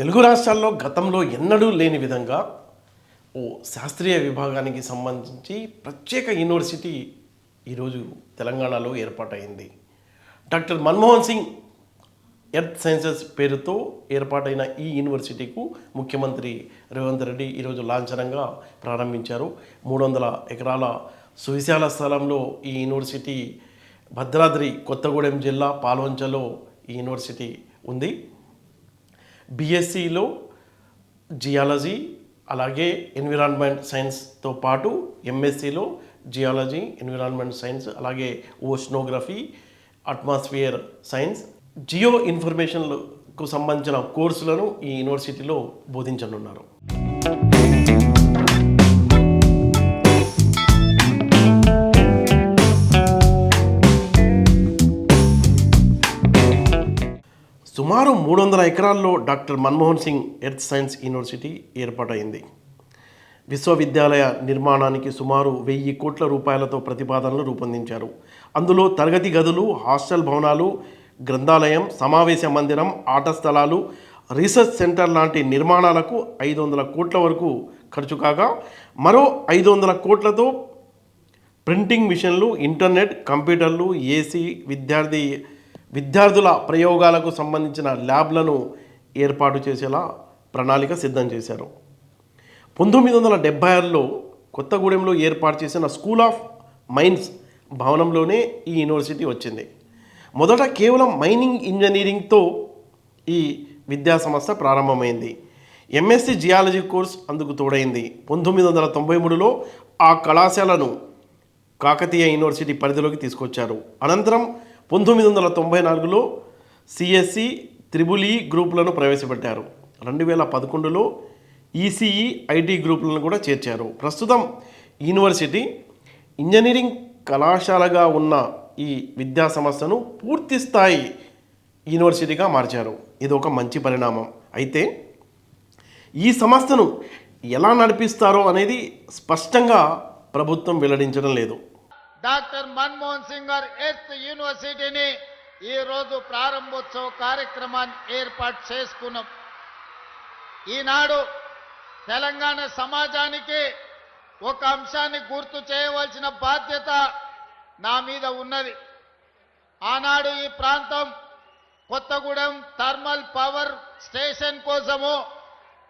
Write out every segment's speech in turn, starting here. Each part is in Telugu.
తెలుగు రాష్ట్రాల్లో గతంలో ఎన్నడూ లేని విధంగా ఓ శాస్త్రీయ విభాగానికి సంబంధించి ప్రత్యేక యూనివర్సిటీ ఈరోజు తెలంగాణలో ఏర్పాటైంది. Doctor Manmohan Singh earth sciences పేరుతో ఏర్పాటైన ఈ యూనివర్సిటీకు ముఖ్యమంత్రి రేవంత్ రెడ్డి ఈరోజు లాంఛనంగా ప్రారంభించారు. మూడు వందల ఎకరాల సువిశాల స్థలంలో ఈ యూనివర్సిటీ భద్రాద్రి కొత్తగూడెం జిల్లా పాల్వంచలో ఈ యూనివర్సిటీ ఉంది. బీఎస్సీలో జియాలజీ అలాగే ఎన్విరాన్మెంట్ సైన్స్తో పాటు ఎంఎస్సిలో జియాలజీ ఎన్విరాన్మెంట్ సైన్స్ అలాగే ఓషనోగ్రఫీ అట్మాస్ఫియర్ సైన్స్ జియో ఇన్ఫర్మేషన్కు సంబంధించిన కోర్సులను ఈ యూనివర్సిటీలో బోధించనున్నారు. సుమారు మూడు వందల ఎకరాల్లో doctor Manmohan Singh earth science university ఏర్పాటైంది విశ్వవిద్యాలయ నిర్మాణానికి సుమారు వెయ్యి కోట్ల రూపాయలతో ప్రతిపాదనలు రూపొందించారు. అందులో తరగతి గదులు హాస్టల్ భవనాలు గ్రంథాలయం సమావేశ మందిరం ఆట స్థలాలు రీసెర్చ్ సెంటర్ లాంటి నిర్మాణాలకు ఐదు వందల కోట్ల వరకు ఖర్చు కాగా మరో ఐదు వందల కోట్లతో ప్రింటింగ్ మిషన్లు ఇంటర్నెట్ కంప్యూటర్లు ఏసీ విద్యార్థి విద్యార్థుల ప్రయోగాలకు సంబంధించిన ల్యాబ్లను ఏర్పాటు చేసేలా ప్రణాళిక సిద్ధం చేశారు. పంతొమ్మిది వందల డెబ్బై ఆరులో కొత్తగూడెంలో ఏర్పాటు చేసిన స్కూల్ ఆఫ్ మైన్స్ భవనంలోనే ఈ యూనివర్సిటీ వచ్చింది. మొదట కేవలం మైనింగ్ ఇంజనీరింగ్తో ఈ విద్యా సంస్థ ప్రారంభమైంది. ఎంఎస్సి జియాలజీ కోర్స్ అందుకు తోడైంది. పంతొమ్మిది వందల తొంభై మూడులో ఆ కళాశాలను కాకతీయ యూనివర్సిటీ పరిధిలోకి తీసుకొచ్చారు. అనంతరం పంతొమ్మిది వందల తొంభై నాలుగులో సిఎస్సి త్రిబుల్ ఈ గ్రూపులను ప్రవేశపెట్టారు. రెండు వేల పదకొండులో ఈసీఈ ఐటీ గ్రూపులను కూడా చేర్చారు. ప్రస్తుతం యూనివర్సిటీ ఇంజనీరింగ్ కళాశాలగా ఉన్న ఈ విద్యా సంస్థను పూర్తి స్థాయి యూనివర్సిటీగా మార్చారు. ఇది ఒక మంచి పరిణామం. అయితే ఈ సంస్థను ఎలా నడిపిస్తారో అనేది స్పష్టంగా ప్రభుత్వం వెల్లడించడం లేదు. డాక్టర్ మన్మోహన్ సింగ్ గారు ఎర్త్ యూనివర్సిటీని ఈరోజు ప్రారంభోత్సవ కార్యక్రమాన్ని ఏర్పాటు చేసుకున్నాం. ఈనాడు తెలంగాణ సమాజానికి ఒక అంశాన్ని గుర్తు చేయవలసిన బాధ్యత నా మీద ఉన్నది. ఆనాడు ఈ ప్రాంతం కొత్తగూడెం థర్మల్ పవర్ స్టేషన్ కోసము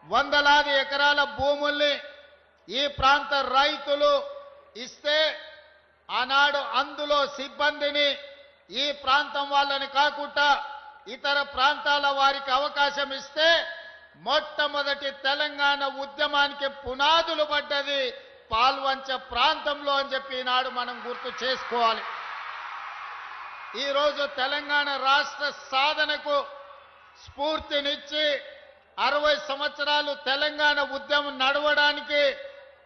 వందలాది ఎకరాల భూముల్ని ఈ ప్రాంత రైతులు ఇస్తే ఆనాడు అందులో సిబ్బందిని ఈ ప్రాంతం వాళ్ళని కాకుండా ఇతర ప్రాంతాల వారికి అవకాశం ఇస్తే మొట్టమొదటి తెలంగాణ ఉద్యమానికి పునాదులు పడ్డది పాల్వంచ ప్రాంతంలో అని చెప్పి ఈనాడు మనం గుర్తు చేసుకోవాలి. ఈరోజు తెలంగాణ రాష్ట్ర సాధనకు స్ఫూర్తినిచ్చి అరవై సంవత్సరాలు తెలంగాణ ఉద్యమం నడవడానికి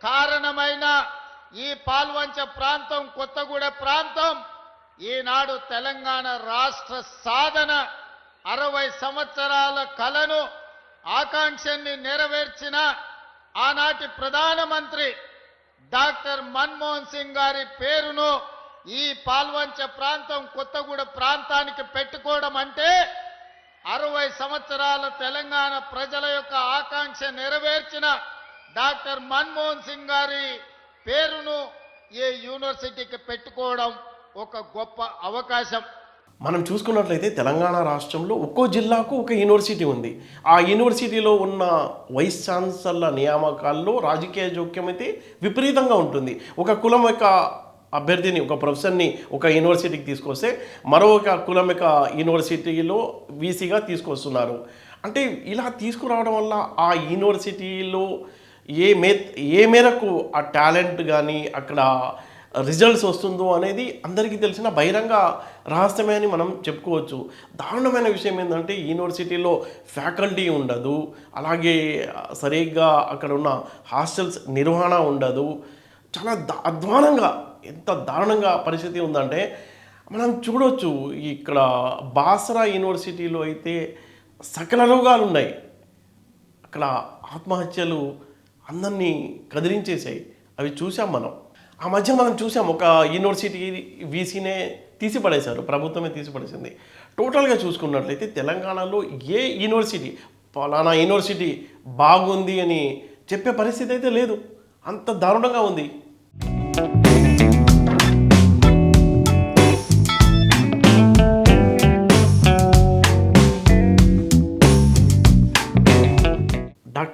కారణమైన ఈ పాల్వంచ ప్రాంతం కొత్తగూడ ప్రాంతం ఈనాడు తెలంగాణ రాష్ట్ర సాధన అరవై సంవత్సరాల కలను ఆకాంక్షని నెరవేర్చిన ఆనాటి ప్రధానమంత్రి డాక్టర్ మన్మోహన్ సింగ్ గారి పేరును ఈ పాల్వంచ ప్రాంతం కొత్తగూడ ప్రాంతానికి పెట్టుకోవడం అంటే అరవై సంవత్సరాల తెలంగాణ ప్రజల యొక్క ఆకాంక్ష నెరవేర్చిన డాక్టర్ మన్మోహన్ సింగ్ గారి పేరును ఈ యూనివర్సిటీకి పెట్టుకోవడం ఒక గొప్ప అవకాశం. మనం చూసుకున్నట్లయితే తెలంగాణ రాష్ట్రంలో ఒక్కో జిల్లాకు ఒక యూనివర్సిటీ ఉంది. ఆ యూనివర్సిటీలో ఉన్న వైస్ ఛాన్సలర్ల నియామకాల్లో రాజకీయ జోక్యం అయితే విపరీతంగా ఉంటుంది. ఒక కులం యొక్క అభ్యర్థిని ఒక ప్రొఫెసర్ని ఒక యూనివర్సిటీకి తీసుకొస్తే మరొక కులం యొక్క యూనివర్సిటీలో వీసీగా తీసుకొస్తున్నారు. అంటే ఇలా తీసుకురావడం వల్ల ఆ యూనివర్సిటీలో ఏ మే ఏ మేరకు ఆ టాలెంట్ కానీ అక్కడ రిజల్ట్స్ వస్తుందో అనేది అందరికీ తెలిసిన బహిరంగ రహస్యమే అని మనం చెప్పుకోవచ్చు. దారుణమైన విషయం ఏంటంటే యూనివర్సిటీలో ఫ్యాకల్టీ ఉండదు. అలాగే సరిగ్గా అక్కడ ఉన్న హాస్టల్స్ నిర్వహణ ఉండదు. చాలా అధ్వానంగా ఎంత దారుణంగా పరిస్థితి ఉందంటే మనం చూడవచ్చు ఇక్కడ బాసరా యూనివర్సిటీలో అయితే సకల రోగాలు ఉన్నాయి అక్కడ ఆత్మహత్యలు అందరినీ కదిలించేసాయి. అవి చూసాం మనం. ఆ మధ్య మనం చూసాం ఒక యూనివర్సిటీ వీసీనే తీసిపడేశారు. ప్రభుత్వమే తీసిపడేసింది. టోటల్గా చూసుకున్నట్లయితే తెలంగాణలో ఏ యూనివర్సిటీ ఫలానా యూనివర్సిటీ బాగుంది అని చెప్పే పరిస్థితి అయితే లేదు. అంత దారుణంగా ఉంది.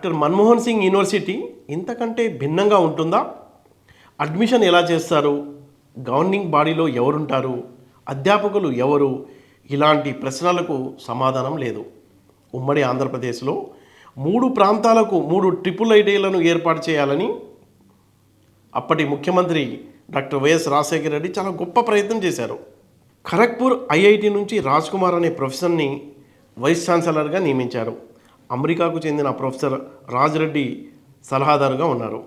డాక్టర్ మన్మోహన్ సింగ్ యూనివర్సిటీ ఇంతకంటే భిన్నంగా ఉంటుందా? అడ్మిషన్ ఎలా చేస్తారు? గవర్నింగ్ బాడీలో ఎవరుంటారు? అధ్యాపకులు ఎవరు? ఇలాంటి ప్రశ్నలకు సమాధానం లేదు. ఉమ్మడి ఆంధ్రప్రదేశ్లో మూడు ప్రాంతాలకు మూడు ట్రిపుల్ ఐటీలను ఏర్పాటు చేయాలని అప్పటి ముఖ్యమంత్రి డాక్టర్ వైఎస్ రాజశేఖర రెడ్డి చాలా గొప్ప ప్రయత్నం చేశారు. ఖరగ్పూర్ ఐఐటి నుంచి రాజ్ కుమార్ అనే ప్రొఫెసర్ని వైస్ ఛాన్సలర్గా నియమించారు. అమెరికాకు చెందిన ప్రొఫెసర్ రాజ్ రెడ్డి సలహాదారుగా ఉన్నారు.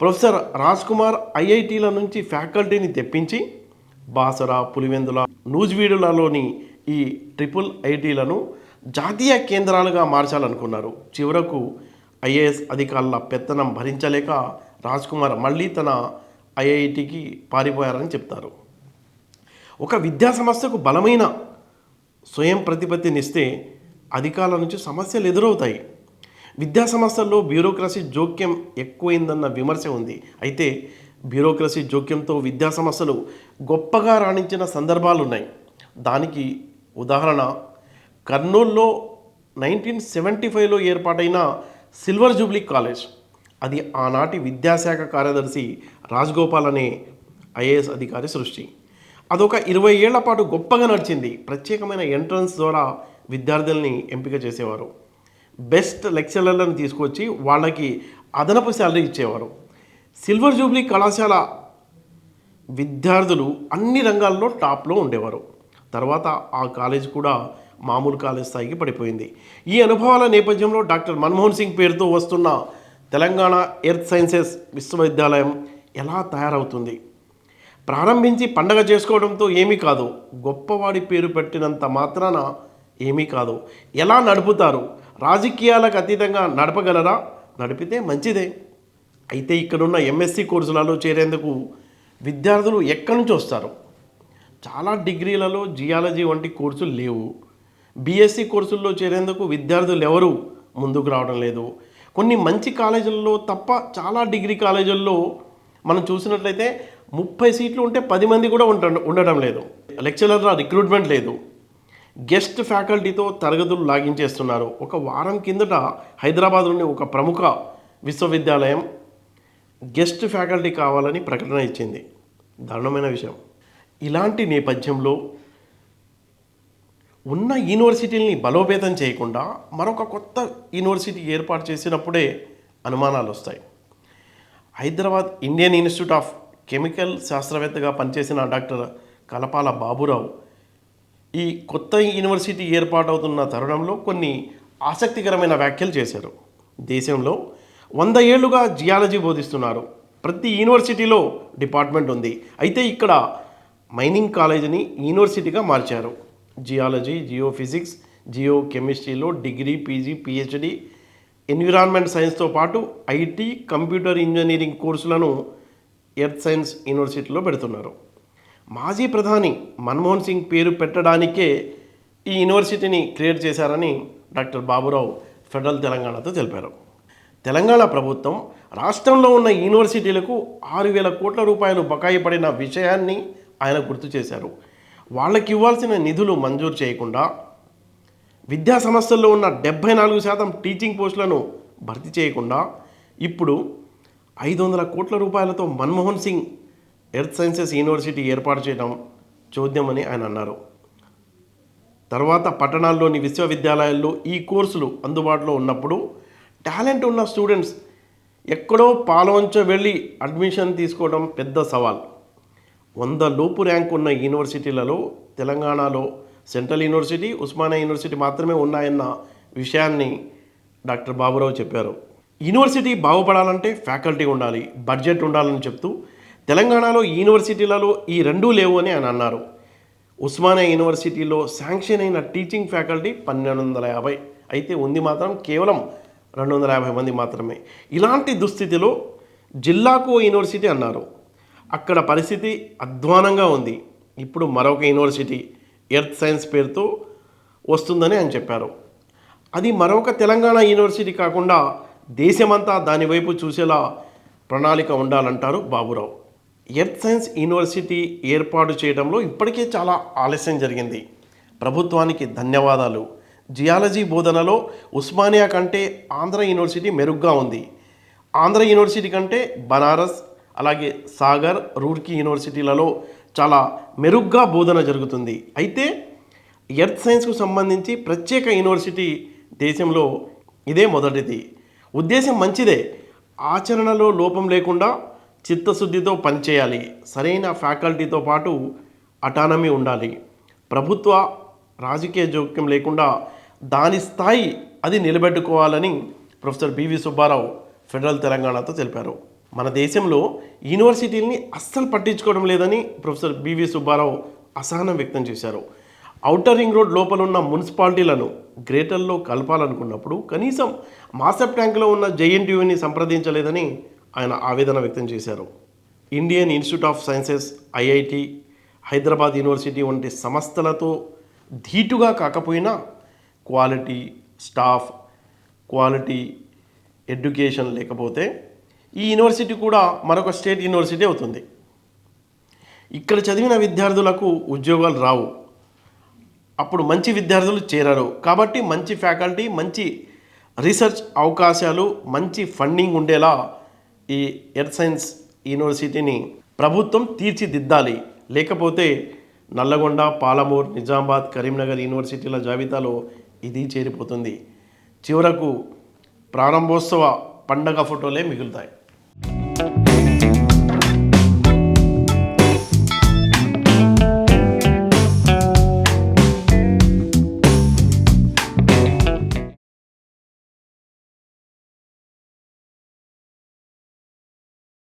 ప్రొఫెసర్ రాజ్ కుమార్ ఐఐటీల నుంచి ఫ్యాకల్టీని తెప్పించి బాసర పులివెందుల నూజివీడులలోని ఈ ట్రిపుల్ ఐటీలను జాతీయ కేంద్రాలుగా మార్చాలనుకున్నారు. చివరకు ఐఏఎస్ అధికారుల పెత్తనం భరించలేక రాజ్ కుమార్ మళ్ళీ తన ఐఐటికి పారిపోయారని చెప్తారు. ఒక విద్యా సంస్థకు బలమైన స్వయం ప్రతిపత్తినిస్తే అధికారుల నుంచి సమస్యలు ఎదురవుతాయి. విద్యా సంస్థల్లో బ్యూరోక్రసీ జోక్యం ఎక్కువైందన్న విమర్శ ఉంది. అయితే బ్యూరోక్రసీ జోక్యంతో విద్యా సంస్థలు గొప్పగా రాణించిన సందర్భాలు ఉన్నాయి దానికి ఉదాహరణ కర్నూల్లో నైన్టీన్ సెవెంటీ ఫైవ్లో ఏర్పాటైన సిల్వర్ జూబ్లీ కాలేజ్. అది ఆనాటి విద్యాశాఖ కార్యదర్శి రాజగోపాల్ అనే ఐఏఎస్ అధికారి సృష్టి. అదొక ఇరవై ఏళ్ళ పాటు గొప్పగా నడిచింది. ప్రత్యేకమైన ఎంట్రన్స్ ద్వారా విద్యార్థుల్ని ఎంపిక చేసేవారు. బెస్ట్ లెక్చరర్లను తీసుకొచ్చి వాళ్ళకి అదనపు శాలరీ ఇచ్చేవారు. సిల్వర్ జూబ్లీ కళాశాల విద్యార్థులు అన్ని రంగాల్లో టాప్లో ఉండేవారు. తర్వాత ఆ కాలేజ్ కూడా మామూలు కాలేజ్ స్థాయికి పడిపోయింది. ఈ అనుభవాల నేపథ్యంలో డాక్టర్ మన్మోహన్ సింగ్ పేరుతో వస్తున్న తెలంగాణ ఎర్త్ సైన్సెస్ విశ్వవిద్యాలయం ఎలా తయారవుతుంది? ప్రారంభించి పండగ చేసుకోవడంతో ఏమీ కాదు గొప్పవాడి పేరు పెట్టినంత మాత్రాన ఏమీ కాదు. ఎలా నడుపుతారు? రాజకీయాలకు అతీతంగా నడపగలరా? నడిపితే మంచిదే. అయితే ఇక్కడున్న ఎంఎస్సి కోర్సులలో చేరేందుకు విద్యార్థులు ఎక్కడి నుంచి వస్తారు? చాలా డిగ్రీలలో జియాలజీ వంటి కోర్సులు లేవు. బీఎస్సీ కోర్సుల్లో చేరేందుకు విద్యార్థులు ఎవరు? ముందుకు రావడం లేదు. కొన్ని మంచి కాలేజీల్లో తప్ప చాలా డిగ్రీ కాలేజీల్లో మనం చూసినట్లయితే ముప్పై సీట్లు ఉంటే పది మంది కూడా ఉండ ఉండడం లేదు. లెక్చరర్ల రిక్రూట్మెంట్ లేదు. గెస్ట్ ఫ్యాకల్టీతో తరగతులు లాగించేస్తున్నారు. ఒక వారం కిందట హైదరాబాద్లోని ఒక ప్రముఖ విశ్వవిద్యాలయం గెస్ట్ ఫ్యాకల్టీ కావాలని ప్రకటన ఇచ్చింది. దారుణమైన విషయం. ఇలాంటి నేపథ్యంలో ఉన్న యూనివర్సిటీల్ని బలోపేతం చేయకుండా మరొక కొత్త యూనివర్సిటీ ఏర్పాటు చేసినప్పుడే అనుమానాలు వస్తాయి. Hyderabad Indian institute of chemical శాస్త్రవేత్తగా పనిచేసిన డాక్టర్ కలపాల బాబురావు ఈ కొత్త యూనివర్సిటీ ఏర్పాటవుతున్న తరుణంలో కొన్ని ఆసక్తికరమైన వ్యాఖ్యలు చేశారు. దేశంలో వంద ఏళ్ళుగా జియాలజీ బోధిస్తున్నారు. ప్రతి యూనివర్సిటీలో డిపార్ట్మెంట్ ఉంది. అయితే ఇక్కడ మైనింగ్ కాలేజీని యూనివర్సిటీగా మార్చారు. జియాలజీ జియో ఫిజిక్స్ జియో కెమిస్ట్రీలో డిగ్రీ పీజీ పిహెచ్డి ఎన్విరాన్మెంట్ సైన్స్తో పాటు ఐటీ కంప్యూటర్ ఇంజనీరింగ్ కోర్సులను ఎర్త్ సైన్స్ యూనివర్సిటీలో పెడుతున్నారు. మాజీ ప్రధాని మన్మోహన్ సింగ్ పేరు పెట్టడానికే ఈ యూనివర్సిటీని క్రియేట్ చేశారని డాక్టర్ బాబురావు ఫెడరల్ తెలంగాణతో తెలిపారు. తెలంగాణ ప్రభుత్వం రాష్ట్రంలో ఉన్న యూనివర్సిటీలకు ఆరు వేల కోట్ల రూపాయలు బకాయి పడిన విషయాన్ని ఆయన గుర్తు చేశారు. వాళ్ళకి ఇవ్వాల్సిన నిధులు మంజూరు చేయకుండా విద్యా సంస్థల్లో ఉన్న డెబ్బై నాలుగు శాతం టీచింగ్ పోస్టులను భర్తీ చేయకుండా ఇప్పుడు ఐదు వందల కోట్ల రూపాయలతో Manmohan Singh earth sciences university ఏర్పాటు చేయడం చోద్యమని ఆయన అన్నారు. తర్వాత పట్టణాల్లోని విశ్వవిద్యాలయాల్లో ఈ కోర్సులు అందుబాటులో ఉన్నప్పుడు టాలెంట్ ఉన్న స్టూడెంట్స్ ఎక్కడో పాలవంచ వెళ్ళి అడ్మిషన్ తీసుకోవడం పెద్ద సవాల్. వంద లోపు ర్యాంక్ ఉన్న యూనివర్సిటీలలో తెలంగాణలో సెంట్రల్ యూనివర్సిటీ ఉస్మానియా యూనివర్సిటీ మాత్రమే ఉన్నాయన్న విషయాన్ని డాక్టర్ బాబురావు చెప్పారు. యూనివర్సిటీ బాగుపడాలంటే ఫ్యాకల్టీ ఉండాలి బడ్జెట్ ఉండాలని చెప్తూ తెలంగాణలో యూనివర్సిటీలలో ఈ రెండూ లేవు అని ఆయన అన్నారు. ఉస్మానియా యూనివర్సిటీలో శాంక్షన్ అయిన టీచింగ్ ఫ్యాకల్టీ పన్నెండు వందల యాభై అయితే ఉంది మాత్రం కేవలం రెండు వందల యాభై మంది మాత్రమే. ఇలాంటి దుస్థితిలో జిల్లాకు యూనివర్సిటీ అన్నారు. అక్కడ పరిస్థితి అధ్వానంగా ఉంది. ఇప్పుడు మరొక యూనివర్సిటీ ఎర్త్ సైన్స్ పేరుతో వస్తుందని ఆయన చెప్పారు. అది మరొక తెలంగాణ యూనివర్సిటీ కాకుండా దేశమంతా దాని వైపు చూసేలా ప్రణాళిక ఉండాలంటారు బాబురావు. ఎర్త్ సైన్స్ యూనివర్సిటీ ఏర్పాటు చేయడంలో ఇప్పటికే చాలా ఆలస్యం జరిగింది. ప్రభుత్వానికి ధన్యవాదాలు. జియాలజీ బోధనలో ఉస్మానియా కంటే ఆంధ్ర యూనివర్సిటీ మెరుగ్గా ఉంది. ఆంధ్ర యూనివర్సిటీ కంటే బనారస్ అలాగే సాగర్ రూర్కీ యూనివర్సిటీలలో చాలా మెరుగ్గా బోధన జరుగుతుంది. అయితే ఎర్త్ సైన్స్కు సంబంధించి ప్రత్యేక యూనివర్సిటీ దేశంలో ఇదే మొదటిది. ఉద్దేశం మంచిదే. ఆచరణలో లోపం లేకుండా చిత్తశుద్ధితో పనిచేయాలి. సరైన ఫ్యాకల్టీతో పాటు అటానమీ ఉండాలి. ప్రభుత్వ రాజకీయ జోక్యం లేకుండా దాని స్థాయి అది నిలబెట్టుకోవాలని ప్రొఫెసర్ బివి సుబ్బారావు ఫెడరల్ తెలంగాణతో తెలిపారు. మన దేశంలో యూనివర్సిటీలని అస్సలు పట్టించుకోవడం లేదని ప్రొఫెసర్ బివి సుబ్బారావు అసహనం వ్యక్తం చేశారు. ఔటర్ రింగ్ రోడ్ లోపల ఉన్న మున్సిపాలిటీలను గ్రేటర్లో కలపాలనుకున్నప్పుడు కనీసం మాసప్ ట్యాంక్లో ఉన్న జేఎన్టీయూని సంప్రదించలేదని ఆయన ఆవేదన వ్యక్తం చేశారు. Indian institute of sciences IIT Hyderabad university వంటి సంస్థలతో ధీటుగా కాకపోయినా క్వాలిటీ స్టాఫ్ క్వాలిటీ ఎడ్యుకేషన్ లేకపోతే ఈ యూనివర్సిటీ కూడా మరొక స్టేట్ యూనివర్సిటీ అవుతుంది. ఇక్కడ చదివిన విద్యార్థులకు ఉద్యోగాలు రావు. అప్పుడు మంచి విద్యార్థులు చేరారు. కాబట్టి మంచి ఫ్యాకల్టీ మంచి రీసెర్చ్ అవకాశాలు మంచి ఫండింగ్ ఉండేలా ఈ ఎర్త్ సైన్స్ యూనివర్సిటీని ప్రభుత్వం తీర్చిదిద్దాలి. లేకపోతే నల్లగొండ పాలమూరు నిజామాబాద్ కరీంనగర్ యూనివర్సిటీల జాబితాలో ఇది చేరిపోతుంది. చివరకు ప్రారంభోత్సవ పండగ ఫోటోలే మిగులుతాయి.